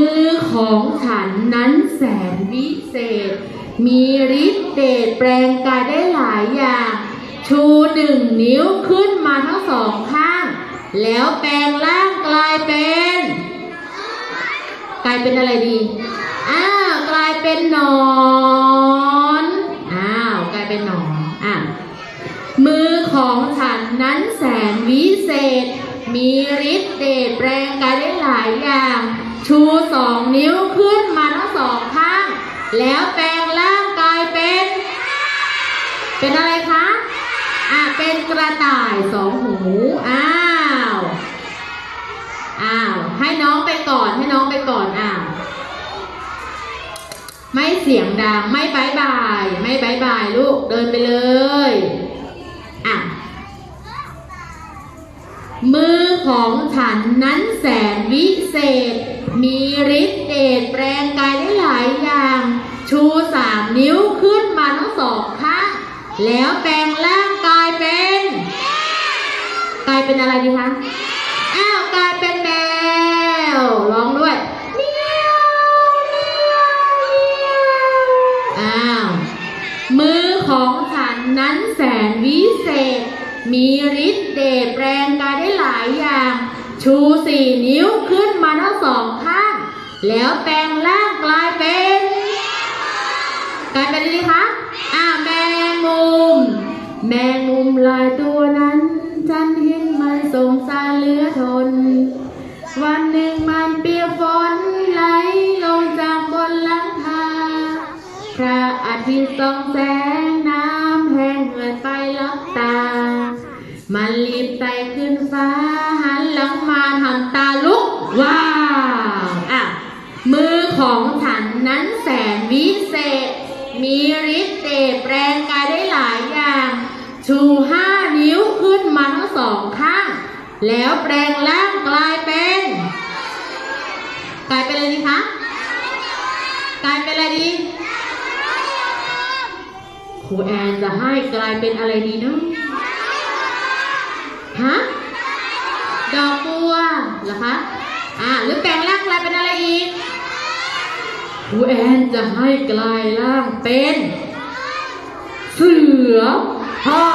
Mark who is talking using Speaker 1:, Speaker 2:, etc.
Speaker 1: มือของฉันนั้นแสนวิเศษ มีฤทธิ์เดชแปลงกายได้หลายอย่าง ชูหนึ่งนิ้วขึ้นมาทั้งสองข้าง แล้วแปลงร่างกลายเป็น กลายเป็นอะไรดี อ้าวกลายเป็นหนอนอ้าวกลายเป็นหนอนอะมือของฉันนั้นแสนวิเศษ มีฤทธิ์เดชแปลงกายได้หลายอย่าง ชูสองนิ้วขึ้นมาทั้งสองข้าง แล้วแปลงร่างกายเป็น เป็นอะไรคะ อะ เป็นกระต่ายสองหู อ้าว อ้าว ให้น้องไปก่อน ให้น้องไปก่อน อ้าว ไม่เสียงดัง ไม่บายบาย ไม่บายบายลูก เดินไปเลย อะ มือ ของฉันนั้นแสนวิเศษ มีฤทธิ์เดชแปลงกายได้หลายอย่าง ชูสามนิ้วขึ้นมาทั้งสองข้างแล้วแปลงร่างกายเป็นกลายเป็นอะไรดีคะอ้าวกลายเป็นแมวร้องด้วยเมียวเมียวเมียวอ้าวมือของฉันนั้นแสนวิเศษ มีฤทธิ์เดชแปลงกายได้หลาย ชูสี่นิ้วขึ้นมาทั้งสองข้าง แล้วแปลงร่างกลายเป็นกลายเป็นอะไรดีคะอ่าแมงมุม แมงมุมลายตัวนั้นฉันเห็นมันสงสารเหลือทน วันหนึ่งมันเปียกฝนไหลลงจากบนหลังคาพระอาทิตย์ส่องแสงน้ำแห้งเหือดไปลับตา มันรีบไต่ขึ้นฟ้า นั้นแสนวิเศษ มีฤทธิ์เดชแปลงกายได้หลายอย่าง ชูห้านิ้วขึ้นมาทั้งสองข้าง แล้วแปลงร่างกลายเป็น กลายเป็นอะไรดีคะกลายเป็นอะไรดีครูแอนจะให้กลายเป็นอะไรดีเนาะฮะดอกบัวเหรอคะอ่าหรือแปลงร่างกลายเป็นอะไรอีก ครูแอนจะให้กลายร่างเป็น เสือฮ่า